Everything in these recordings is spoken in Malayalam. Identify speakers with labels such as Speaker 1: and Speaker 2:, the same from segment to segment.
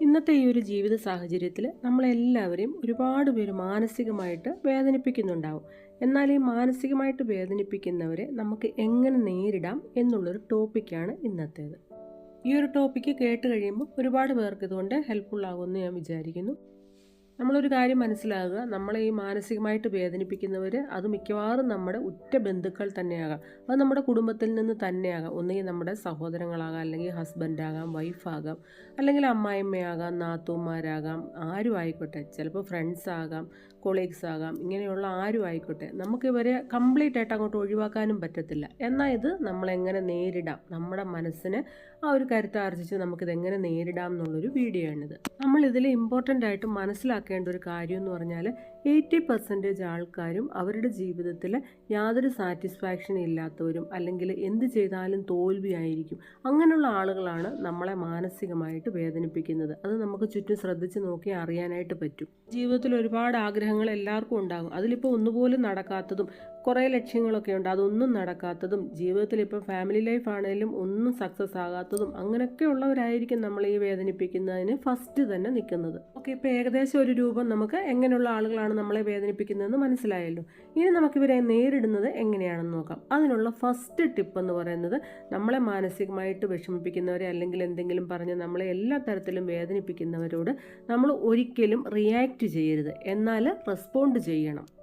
Speaker 1: ഇന്നത്തെ ഈ ഒരു ജീവിത സാഹചര്യത്തിൽ നമ്മളെല്ലാവരെയും ഒരുപാട് പേര് മാനസികമായിട്ട് വേദനിപ്പിക്കുന്നുണ്ടാവും. എന്നാൽ ഈ മാനസികമായിട്ട് വേദനിപ്പിക്കുന്നവരെ നമുക്ക് എങ്ങനെ നേരിടാം എന്നുള്ളൊരു ടോപ്പിക്കാണ് ഇന്നത്തേത്. ഈ ഒരു ടോപ്പിക്ക് കേട്ട് കഴിയുമ്പോൾ ഒരുപാട് പേർക്ക് ഇതുകൊണ്ട് ഹെൽപ്ഫുൾ ആകുമെന്ന് ഞാൻ വിചാരിക്കുന്നു. നമ്മളൊരു കാര്യം മനസ്സിലാകുക. നമ്മളെ ഈ മാനസികമായിട്ട് വേദനിപ്പിക്കുന്നവർ അത് മിക്കവാറും നമ്മുടെ ഉറ്റ ബന്ധുക്കൾ തന്നെയാകാം. അത് നമ്മുടെ കുടുംബത്തിൽ നിന്ന് തന്നെയാകാം. ഒന്നുകിൽ നമ്മുടെ സഹോദരങ്ങളാകാം അല്ലെങ്കിൽ ഹസ്ബൻഡാകാം വൈഫാകാം അല്ലെങ്കിൽ അമ്മായിമ്മയാകാം നാത്തൂമാരാകാം ആരും ആയിക്കോട്ടെ ചിലപ്പോൾ ഫ്രണ്ട്സ് ആകാം കൊളീഗ്സ് ആകാം ഇങ്ങനെയുള്ള ആരും ആയിക്കോട്ടെ നമുക്കിവരെ കംപ്ലീറ്റ് ആയിട്ട് അങ്ങോട്ട് ഒഴിവാക്കാനും പറ്റത്തില്ല. എന്നാൽ ഇത് നമ്മളെങ്ങനെ നേരിടാം? നമ്മുടെ മനസ്സിന് ആ ഒരു കരുത്താർജിച്ച് നമുക്കിതെങ്ങനെ നേരിടാം എന്നുള്ളൊരു വീഡിയോ ആണിത് നമ്മളിതിൽ ഇമ്പോർട്ടന്റ് ആയിട്ട് മനസ്സിലാക്കേണ്ട ഒരു കാര്യം എന്ന് പറഞ്ഞാൽ എയ്റ്റി പെർസെന്റേജ് ആൾക്കാരും അവരുടെ ജീവിതത്തിൽ യാതൊരു സാറ്റിസ്ഫാക്ഷൻ ഇല്ലാത്തവരും അല്ലെങ്കിൽ എന്ത് ചെയ്താലും തോൽവിയായിരിക്കും. അങ്ങനെയുള്ള ആളുകളാണ് നമ്മളെ മാനസികമായിട്ട് വേദനിപ്പിക്കുന്നത്. അത് നമുക്ക് ചുറ്റും ശ്രദ്ധിച്ച് നോക്കി അറിയാനായിട്ട് പറ്റും. ജീവിതത്തിൽ ഒരുപാട് ആഗ്രഹങ്ങൾ എല്ലാവർക്കും ഉണ്ടാകും. അതിലിപ്പോൾ ഒന്നുപോലും നടക്കാത്തതും കുറേ ലക്ഷ്യങ്ങളൊക്കെ ഉണ്ട്. അതൊന്നും നടക്കാത്തതും ജീവിതത്തിൽ ഇപ്പോൾ ഫാമിലി ലൈഫ് ആണെങ്കിലും ഒന്നും സക്സസ് ആകാത്തതും അങ്ങനെയൊക്കെ ഉള്ളവരായിരിക്കും നമ്മൾ ഈ വേദനിപ്പിക്കുന്നതിന് ഫസ്റ്റ് തന്നെ നിൽക്കുന്നത്. ഓക്കെ ഇപ്പോൾ ഏകദേശം ഒരു രൂപം നമുക്ക് എങ്ങനെയുള്ള ആളുകളാണ് നമ്മളെ വേദനിപ്പിക്കുന്നതെന്ന് മനസ്സിലായല്ലോ. ഇനി നമുക്കിവരെ നേരിടുന്നത് എങ്ങനെയാണെന്ന് നോക്കാം. അതിനുള്ള ഫസ്റ്റ് ടിപ്പ് എന്ന് പറയുന്നത് നമ്മളെ മാനസികമായിട്ട് വിഷമിപ്പിക്കുന്നവരെ അല്ലെങ്കിൽ എന്തെങ്കിലും പറഞ്ഞ് നമ്മളെ എല്ലാ തരത്തിലും വേദനിപ്പിക്കുന്നവരോട് നമ്മൾ ഒരിക്കലും റിയാക്ട് ചെയ്യരുത്. എന്നാൽ റെസ്പോണ്ട് ചെയ്യണം.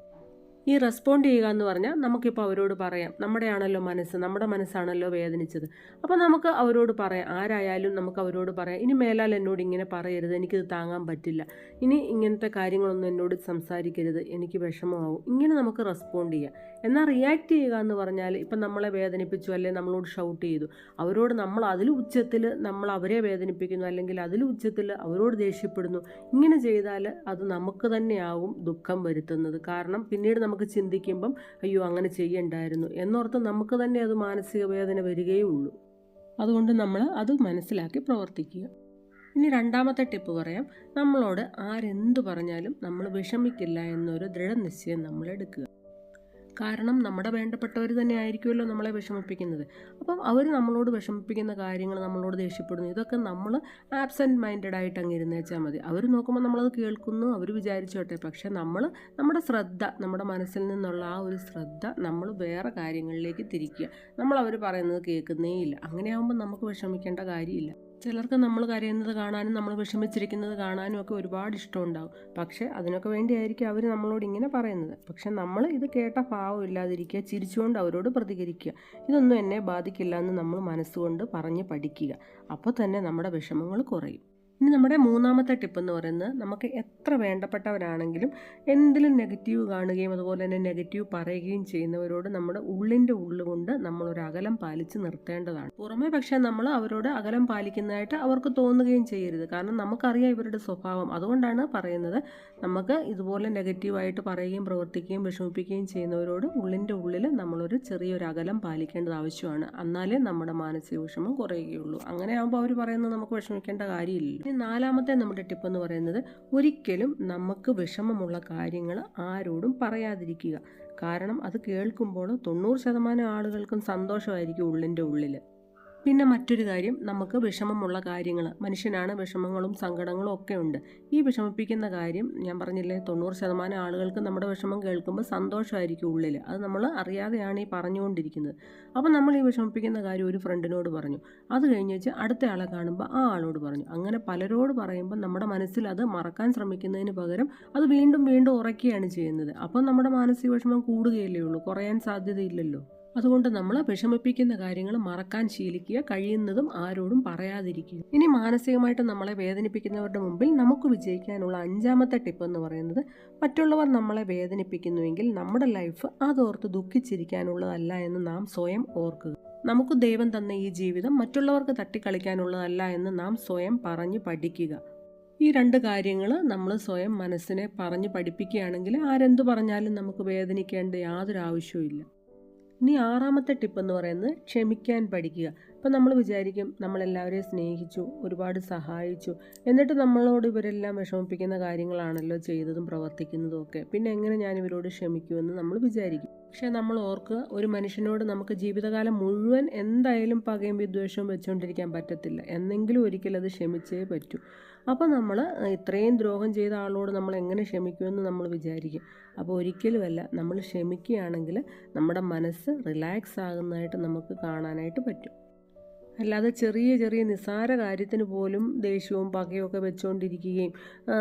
Speaker 1: ഈ റെസ്പോണ്ട് ചെയ്യുക എന്ന് പറഞ്ഞാൽ നമുക്കിപ്പോൾ അവരോട് പറയാം. നമ്മുടെ ആണല്ലോ മനസ്സ് നമ്മുടെ മനസ്സാണല്ലോ വേദനിച്ചത്. അപ്പോൾ നമുക്ക് അവരോട് പറയാം. ആരായാലും നമുക്ക് അവരോട് പറയാം. ഇനി മേലാൽ എന്നോട് ഇങ്ങനെ പറയരുത്. എനിക്കിത് താങ്ങാൻ പറ്റില്ല. ഇനി ഇങ്ങനത്തെ കാര്യങ്ങളൊന്നും എന്നോട് സംസാരിക്കരുത്. എനിക്ക് വിഷമമാവും. ഇങ്ങനെ നമുക്ക് റെസ്പോണ്ട് ചെയ്യാം. എന്നാൽ റിയാക്ട് ചെയ്യുക എന്ന് പറഞ്ഞാൽ ഇപ്പം നമ്മളെ വേദനിപ്പിച്ചു അല്ലെങ്കിൽ നമ്മളോട് ഷൗട്ട് ചെയ്തു. അവരോട് നമ്മൾ അതിൽ ഉച്ചത്തിൽ നമ്മൾ അവരെ വേദനിപ്പിക്കുന്നു. അല്ലെങ്കിൽ അതിൽ ഉച്ചത്തിൽ അവരോട് ദേഷ്യപ്പെടുന്നു. ഇങ്ങനെ ചെയ്താൽ അത് നമുക്ക് തന്നെയാവും ദുഃഖം വരുത്തുന്നത്. കാരണം പിന്നീട് നമുക്ക് ചിന്തിക്കുമ്പം അയ്യോ അങ്ങനെ ചെയ്യണ്ടായിരുന്നു. എന്നോർത്ത് നമുക്ക് തന്നെ അത് മാനസിക വേദന വരികയേ ഉള്ളൂ അതുകൊണ്ട് നമ്മൾ അത് മനസ്സിലാക്കി പ്രവർത്തിക്കുക. ഇനി രണ്ടാമത്തെ ടിപ്പ് പറയാം. നമ്മളോട് ആരെന്തു പറഞ്ഞാലും നമ്മൾ വിഷമിക്കില്ല എന്നൊരു ദൃഢനിശ്ചയം നമ്മൾ എടുക്കുക. കാരണം നമ്മുടെ വേണ്ടപ്പെട്ടവർ തന്നെ ആയിരിക്കുമല്ലോ നമ്മളെ വിഷമിപ്പിക്കുന്നത്. അപ്പം അവർ നമ്മളോട് വിഷമിപ്പിക്കുന്ന കാര്യങ്ങൾ നമ്മളോട് ദേഷ്യപ്പെടുന്നു. ഇതൊക്കെ നമ്മൾ ആബ്സെന്റ് മൈൻഡഡ് ആയിട്ട് അങ്ങ് ഇരുന്നേച്ചാൽ മതി. അവർ നോക്കുമ്പോൾ നമ്മളത് കേൾക്കുന്നു അവർ വിചാരിച്ചോട്ടെ പക്ഷെ നമ്മൾ നമ്മുടെ ശ്രദ്ധ നമ്മുടെ മനസ്സിൽ നിന്നുള്ള ആ ഒരു ശ്രദ്ധ നമ്മൾ വേറെ കാര്യങ്ങളിലേക്ക് തിരിക്കുക. നമ്മൾ അവർ പറയുന്നത് കേൾക്കുന്നേ ഇല്ല. അങ്ങനെയാകുമ്പോൾ നമുക്ക് വിഷമിക്കേണ്ട കാര്യമില്ല. ചിലർക്ക് നമ്മൾ കരയുന്നത് കാണാനും നമ്മൾ വിഷമിച്ചിരിക്കുന്നത് കാണാനും ഒക്കെ ഒരുപാട് ഇഷ്ടമുണ്ടാവും. പക്ഷേ അതിനൊക്കെ വേണ്ടിയായിരിക്കും അവർ നമ്മളോട് ഇങ്ങനെ പറയുന്നത്. പക്ഷെ നമ്മൾ ഇത് കേട്ട ഭാവം ഇല്ലാതിരിക്കുക ചിരിച്ചുകൊണ്ട് അവരോട് പ്രതികരിക്കുക ഇതൊന്നും എന്നെ ബാധിക്കില്ല എന്ന് നമ്മൾ മനസ്സുകൊണ്ട് പറഞ്ഞ് പഠിക്കുക. അപ്പോൾ തന്നെ നമ്മുടെ വിഷമങ്ങൾ കുറയും. ഇനി നമ്മുടെ മൂന്നാമത്തെ ടിപ്പ് എന്ന് പറയുന്നത് നമുക്ക് എത്ര വേണ്ടപ്പെട്ടവരാണെങ്കിലും എന്തിലും നെഗറ്റീവ് കാണുകയും അതുപോലെ തന്നെ നെഗറ്റീവ് പറയുകയും ചെയ്യുന്നവരോട് നമ്മുടെ ഉള്ളിന്റെ ഉള്ളുകൊണ്ട് നമ്മളൊരു അകലം പാലിച്ച് നിർത്തേണ്ടതാണ്. പുറമേ പക്ഷേ നമ്മൾ അവരോട് അകലം പാലിക്കുന്നതായിട്ട് അവർക്ക് തോന്നുകയും ചെയ്യരുത്. കാരണം നമുക്കറിയാം ഇവരുടെ സ്വഭാവം. അതുകൊണ്ടാണ് പറയുന്നത് നമുക്ക് ഇതുപോലെ നെഗറ്റീവായിട്ട് പറയുകയും പ്രവർത്തിക്കുകയും വിഷമിപ്പിക്കുകയും ചെയ്യുന്നവരോട് ഉള്ളിന്റെ ഉള്ളിൽ നമ്മളൊരു ചെറിയൊരു അകലം പാലിക്കേണ്ടത് ആവശ്യമാണ്. എന്നാലേ നമ്മുടെ മാനസിക വിഷമം കുറയുകയുള്ളൂ. അങ്ങനെ ആകുമ്പോൾ അവർ പറയുന്നത് നമുക്ക് വിഷമിക്കേണ്ട കാര്യമില്ലല്ലോ. ഇനി നാലാമത്തെ നമ്മുടെ ടിപ്പ് എന്ന് പറയുന്നത് ഒരിക്കലും നമുക്ക് വിഷമമുള്ള കാര്യങ്ങൾ ആരോടും പറയാതിരിക്കുക. കാരണം അത് കേൾക്കുമ്പോൾ തൊണ്ണൂറ് ശതമാനം ആളുകൾക്കും സന്തോഷമായിരിക്കും ഉള്ളിന്റെ ഉള്ളിൽ പിന്നെ മറ്റൊരു കാര്യം നമുക്ക് വിഷമമുള്ള കാര്യങ്ങൾ മനുഷ്യനാണ് വിഷമങ്ങളും സങ്കടങ്ങളും ഒക്കെ ഉണ്ട്. ഈ വിഷമിപ്പിക്കുന്ന കാര്യം ഞാൻ പറഞ്ഞില്ലേ തൊണ്ണൂറ് ശതമാനം ആളുകൾക്ക് നമ്മുടെ വിഷമം കേൾക്കുമ്പോൾ സന്തോഷമായിരിക്കും ഉള്ളിൽ അത് നമ്മൾ അറിയാതെയാണ് ഈ പറഞ്ഞുകൊണ്ടിരിക്കുന്നത്. അപ്പോൾ നമ്മൾ ഈ വിഷമിപ്പിക്കുന്ന കാര്യം ഒരു ഫ്രണ്ടിനോട് പറഞ്ഞു. അത് കഴിഞ്ഞ് വെച്ച് അടുത്ത ആളെ കാണുമ്പോൾ ആ ആളോട് പറഞ്ഞു. അങ്ങനെ പലരോട് പറയുമ്പോൾ നമ്മുടെ മനസ്സിൽ അത് മറക്കാൻ ശ്രമിക്കുന്നതിന് പകരം അത് വീണ്ടും വീണ്ടും ഉറക്കുകയാണ് ചെയ്യുന്നത്. അപ്പോൾ നമ്മുടെ മാനസിക വിഷമം കൂടുകയല്ലേ ഉള്ളൂ? കുറയാൻ സാധ്യതയില്ലല്ലോ? അതുകൊണ്ട് നമ്മളെ വിഷമിപ്പിക്കുന്ന കാര്യങ്ങൾ മറക്കാൻ ശീലിക്കുക കഴിയുന്നതും ആരോടും പറയാതിരിക്കുക. ഇനി മാനസികമായിട്ട് നമ്മളെ വേദനിപ്പിക്കുന്നവരുടെ മുമ്പിൽ നമുക്ക് വിജയിക്കാനുള്ള അഞ്ചാമത്തെ ടിപ്പ് എന്ന് പറയുന്നത് മറ്റുള്ളവർ നമ്മളെ വേദനിപ്പിക്കുന്നുവെങ്കിൽ നമ്മുടെ ലൈഫ് അതോർത്ത് ദുഃഖിച്ചിരിക്കാനുള്ളതല്ല എന്ന് നാം സ്വയം ഓർക്കുക. നമുക്ക് ദൈവം തന്ന ഈ ജീവിതം മറ്റുള്ളവർക്ക് തട്ടിക്കളിക്കാനുള്ളതല്ല എന്ന് നാം സ്വയം പറഞ്ഞു പഠിക്കുക. ഈ രണ്ട് കാര്യങ്ങൾ നമ്മൾ സ്വയം മനസ്സിനെ പറഞ്ഞു പഠിപ്പിക്കുകയാണെങ്കിൽ ആരെന്തു പറഞ്ഞാലും നമുക്ക് വേദനിക്കേണ്ട യാതൊരു ആവശ്യവും ഇനി ആറാമത്തെ ടിപ്പ് എന്ന് പറയുന്നത് ക്ഷമിക്കാൻ പഠിക്കുക. ഇപ്പം നമ്മൾ വിചാരിക്കും നമ്മളെല്ലാവരെയും സ്നേഹിച്ചു ഒരുപാട് സഹായിച്ചു എന്നിട്ട് നമ്മളോട് ഇവരെല്ലാം വിഷമിപ്പിക്കുന്ന കാര്യങ്ങളാണല്ലോ ചെയ്തതും പ്രവർത്തിക്കുന്നതും ഒക്കെ. പിന്നെ എങ്ങനെ ഞാൻ ഇവരോട് ക്ഷമിക്കുമെന്ന് നമ്മൾ വിചാരിക്കും. പക്ഷേ നമ്മൾ ഓർക്കുക ഒരു മനുഷ്യനോട് നമുക്ക് ജീവിതകാലം മുഴുവൻ എന്തായാലും പകയും വിദ്വേഷവും വെച്ചുകൊണ്ടിരിക്കാൻ പറ്റത്തില്ല. എന്നെങ്കിലും ഒരിക്കൽ അത് ക്ഷമിച്ചേ പറ്റൂ. അപ്പോൾ നമ്മൾ ഇത്രയും ദ്രോഹം ചെയ്ത ആളോട് നമ്മൾ എങ്ങനെ ക്ഷമിക്കുമെന്ന് നമ്മൾ വിചാരിക്കും. അപ്പോൾ ഒരിക്കലുമല്ല നമ്മൾ ക്ഷമിക്കുകയാണെങ്കിൽ നമ്മുടെ മനസ്സ് റിലാക്സ് ആകുന്നതായിട്ട് നമുക്ക് കാണാനായിട്ട് പറ്റും. അല്ലാതെ ചെറിയ ചെറിയ നിസ്സാര കാര്യത്തിന് പോലും ദേഷ്യവും പകയും ഒക്കെ വെച്ചുകൊണ്ടിരിക്കുകയും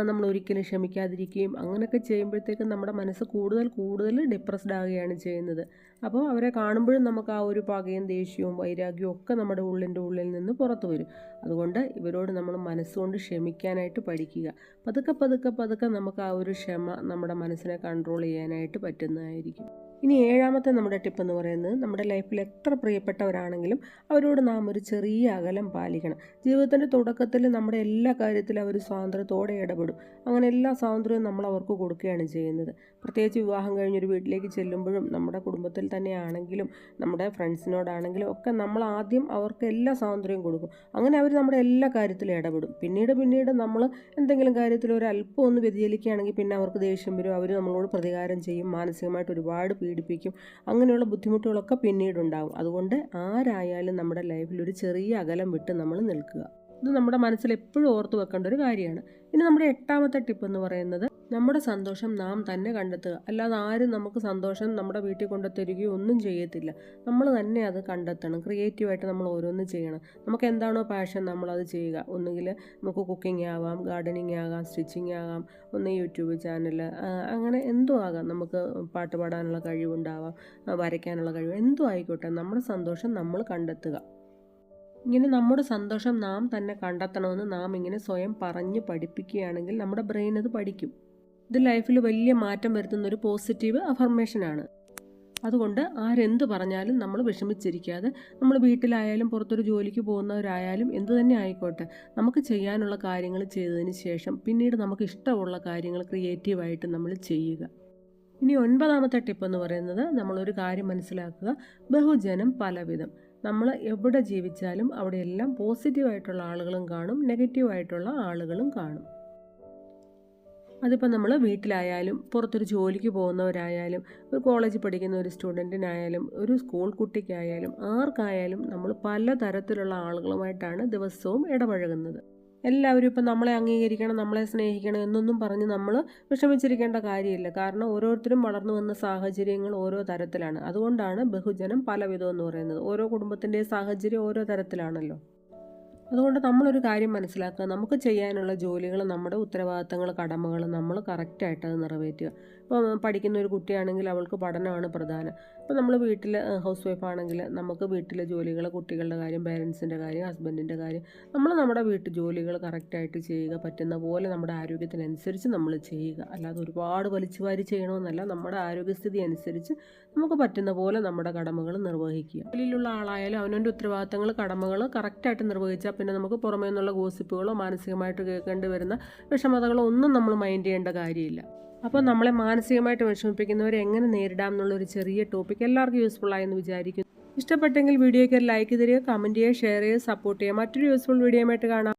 Speaker 1: നമ്മൾ ഒരിക്കലും ക്ഷമിക്കാതിരിക്കുകയും അങ്ങനെയൊക്കെ ചെയ്യുമ്പോഴത്തേക്കും നമ്മുടെ മനസ്സ് കൂടുതൽ കൂടുതൽ ഡിപ്രസ്ഡ് ആകുകയാണ് ചെയ്യുന്നത്. അപ്പോൾ അവരെ കാണുമ്പോഴും നമുക്ക് ആ ഒരു പകയും ദേഷ്യവും വൈരാഗ്യവും ഒക്കെ നമ്മുടെ ഉള്ളിന്റെ ഉള്ളിൽ നിന്ന് പുറത്തു വരും. അതുകൊണ്ട് ഇവരോട് നമ്മൾ മനസ്സുകൊണ്ട് ക്ഷമിക്കാനായിട്ട് പഠിക്കുക. പതുക്കെ പതുക്കെ പതുക്കെ നമുക്ക് ആ ഒരു ക്ഷമ നമ്മുടെ മനസ്സിനെ കൺട്രോൾ ചെയ്യാനായിട്ട് പറ്റുന്നതായിരിക്കും. ഇനി ഏഴാമത്തെ നമ്മുടെ ടിപ്പ് എന്ന് പറയുന്നത് നമ്മുടെ ലൈഫിൽ എത്ര പ്രിയപ്പെട്ടവരാണെങ്കിലും അവരോട് നാം ഒരു ചെറിയ അകലം പാലിക്കണം. ജീവിതത്തിന്റെ തുടക്കത്തിൽ നമ്മുടെ എല്ലാ കാര്യത്തിലും അവർ സ്വാതന്ത്ര്യത്തോടെ ഇടപെടും. അങ്ങനെ എല്ലാ സ്വാതന്ത്ര്യവും നമ്മൾ അവർക്ക് കൊടുക്കുകയാണ് ചെയ്യുന്നത്. പ്രത്യേകിച്ച് വിവാഹം കഴിഞ്ഞൊരു വീട്ടിലേക്ക് ചെല്ലുമ്പോഴും നമ്മുടെ കുടുംബത്തിൽ തന്നെയാണെങ്കിലും നമ്മുടെ ഫ്രണ്ട്സിനോടാണെങ്കിലും ഒക്കെ നമ്മൾ ആദ്യം അവർക്ക് എല്ലാ സ്വാതന്ത്ര്യവും കൊടുക്കും. അങ്ങനെ അവർ നമ്മുടെ എല്ലാ കാര്യത്തിലും ഇടപെടും. പിന്നീട് പിന്നീട് നമ്മൾ എന്തെങ്കിലും കാര്യത്തിൽ ഒരു അല്പം ഒന്ന് വ്യതിചലിക്കുകയാണെങ്കിൽ പിന്നെ അവർക്ക് ദേഷ്യം വരും. അവർ നമ്മളോട് പ്രതികാരം ചെയ്യും മാനസികമായിട്ട് ഒരുപാട് പീഡിപ്പിക്കും. അങ്ങനെയുള്ള ബുദ്ധിമുട്ടുകളൊക്കെ പിന്നീടുണ്ടാകും അതുകൊണ്ട് ആരായാലും നമ്മുടെ ലൈഫിൽ ഒരു ചെറിയ അകലം വിട്ട് നമ്മൾ നിൽക്കുക. ഇത് നമ്മുടെ മനസ്സിൽ എപ്പോഴും ഓർത്ത് വെക്കേണ്ട ഒരു കാര്യമാണ്. ഇനി നമ്മുടെ എട്ടാമത്തെ ടിപ്പ് എന്ന് പറയുന്നത് നമ്മുടെ സന്തോഷം നാം തന്നെ കണ്ടെത്തുക. അല്ലാതെ ആരും നമുക്ക് സന്തോഷം നമ്മുടെ വീട്ടിൽ കൊണ്ട് തരികയോ ഒന്നും ചെയ്യത്തില്ല. നമ്മൾ തന്നെ അത് കണ്ടെത്തണം. ക്രിയേറ്റീവായിട്ട് നമ്മൾ ഓരോന്ന് ചെയ്യണം. നമുക്ക് എന്താണോ പാഷൻ നമ്മളത് ചെയ്യുക. ഒന്നുകിൽ നമുക്ക് കുക്കിംഗ് ആവാം ഗാർഡനിങ് ആകാം സ്റ്റിച്ചിങ് ആകാം ഒന്ന് യൂട്യൂബ് ചാനൽ അങ്ങനെ എന്തോ ആകാം. നമുക്ക് പാട്ട് പാടാനുള്ള കഴിവുണ്ടാവാം വരയ്ക്കാനുള്ള കഴിവ് എന്തോ ആയിക്കോട്ടെ. നമ്മുടെ സന്തോഷം നമ്മൾ കണ്ടെത്തുക. ഇങ്ങനെ നമ്മുടെ സന്തോഷം നാം തന്നെ കണ്ടെത്തണമെന്ന് നാം ഇങ്ങനെ സ്വയം പറഞ്ഞ് പഠിപ്പിക്കുകയാണെങ്കിൽ നമ്മുടെ ബ്രെയിൻ അത് പഠിക്കും. ഇത് ലൈഫിൽ വലിയ മാറ്റം വരുത്തുന്ന ഒരു പോസിറ്റീവ് അഫർമേഷനാണ്. അതുകൊണ്ട് ആരെന്ത് പറഞ്ഞാലും നമ്മൾ വിഷമിച്ചിരിക്കാതെ നമ്മൾ വീട്ടിലായാലും പുറത്തൊരു ജോലിക്ക് പോകുന്നവരായാലും എന്തു തന്നെ ആയിക്കോട്ടെ നമുക്ക് ചെയ്യാനുള്ള കാര്യങ്ങൾ ചെയ്തതിന് ശേഷം പിന്നീട് നമുക്ക് ഇഷ്ടമുള്ള കാര്യങ്ങൾ ക്രിയേറ്റീവായിട്ട് നമ്മൾ ചെയ്യുക. ഇനി ഒൻപതാമത്തെ ടിപ്പ് എന്ന് പറയുന്നത് നമ്മളൊരു കാര്യം മനസ്സിലാക്കുക. ബഹുജനം പലവിധം. നമ്മൾ എവിടെ ജീവിച്ചാലും അവിടെയെല്ലാം പോസിറ്റീവായിട്ടുള്ള ആളുകളും കാണും നെഗറ്റീവായിട്ടുള്ള ആളുകളും കാണും. അതിപ്പോൾ നമ്മൾ വീട്ടിലായാലും പുറത്തൊരു ജോലിക്ക് പോകുന്നവരായാലും ഒരു കോളേജിൽ പഠിക്കുന്ന ഒരു സ്റ്റുഡന്റിനായാലും ഒരു സ്കൂൾ കുട്ടിക്കായാലും ആർക്കായാലും നമ്മൾ പല തരത്തിലുള്ള ആളുകളുമായിട്ടാണ് ദിവസവും ഇടപഴകുന്നത്. എല്ലാവരും ഇപ്പം നമ്മളെ അംഗീകരിക്കണം നമ്മളെ സ്നേഹിക്കണം എന്നൊന്നും പറഞ്ഞ് നമ്മൾ വിഷമിച്ചിരിക്കേണ്ട കാര്യമില്ല. കാരണം ഓരോരുത്തരും വളർന്നു വന്ന സാഹചര്യങ്ങൾ ഓരോ തരത്തിലാണ്. അതുകൊണ്ടാണ് ബഹുജനം പലവിധം എന്ന് പറയുന്നത്. ഓരോ കുടുംബത്തിന്റെ സാഹചര്യം ഓരോ തരത്തിലാണല്ലോ. അതുകൊണ്ട് നമ്മളൊരു കാര്യം മനസ്സിലാക്കുക. നമുക്ക് ചെയ്യാനുള്ള ജോലികൾ നമ്മുടെ ഉത്തരവാദിത്തങ്ങൾ കടമകൾ നമ്മൾ കറക്റ്റായിട്ട് അത് നിറവേറ്റുക. പഠിക്കുന്ന ഒരു കുട്ടിയാണെങ്കിൽ അവൾക്ക് പഠനമാണ് പ്രധാനം. ഇപ്പം നമ്മൾ വീട്ടിൽ ഹൗസ് വൈഫ് ആണെങ്കിൽ നമുക്ക് വീട്ടിലെ ജോലികൾ കുട്ടികളുടെ കാര്യം പേരൻസിന്റെ കാര്യം ഹസ്ബൻഡിന്റെ കാര്യം നമ്മൾ നമ്മുടെ വീട്ടു ജോലികൾ കറക്റ്റായിട്ട് ചെയ്യുക പറ്റുന്ന പോലെ നമ്മുടെ ആരോഗ്യത്തിനനുസരിച്ച് നമ്മൾ ചെയ്യുക. അല്ലാതെ ഒരുപാട് വലിച്ചു വാരി ചെയ്യണമെന്നല്ല നമ്മുടെ ആരോഗ്യസ്ഥിതി അനുസരിച്ച് നമുക്ക് പറ്റുന്ന പോലെ നമ്മുടെ കടമകൾ നിർവഹിക്കുക. ജോലിയിലുള്ള ആളായാലും അവനവന്റെ ഉത്തരവാദിത്തങ്ങൾ കടമകൾ കറക്റ്റായിട്ട് നിർവഹിച്ചാൽ പിന്നെ നമുക്ക് പുറമേ നിന്നുള്ള ഗോസിപ്പുകളോ മാനസികമായിട്ട് കേൾക്കേണ്ടി വരുന്ന വിഷമതകളോ ഒന്നും നമ്മൾ മൈൻഡ് ചെയ്യേണ്ട കാര്യമില്ല. അപ്പോൾ നമ്മളെ മാനസികമായിട്ട് വിഷമിപ്പിക്കുന്നവരെ എങ്ങനെ നേരിടാം എന്നുള്ളൊരു ചെറിയ ടോപ്പിക് എല്ലാവർക്കും യൂസ്ഫുൾ ആയെന്ന് വിചാരിക്കുന്നു. ഇഷ്ടപ്പെട്ടെങ്കിൽ വീഡിയോയ്ക്ക് ഒരു ലൈക്ക് തരിക കമന്റ് ചെയ്യുക ഷെയർ ചെയ്യുക സപ്പോർട്ട് ചെയ്യുക. മറ്റൊരു യൂസ്ഫുൾ വീഡിയോയുമായിട്ട് കാണാം.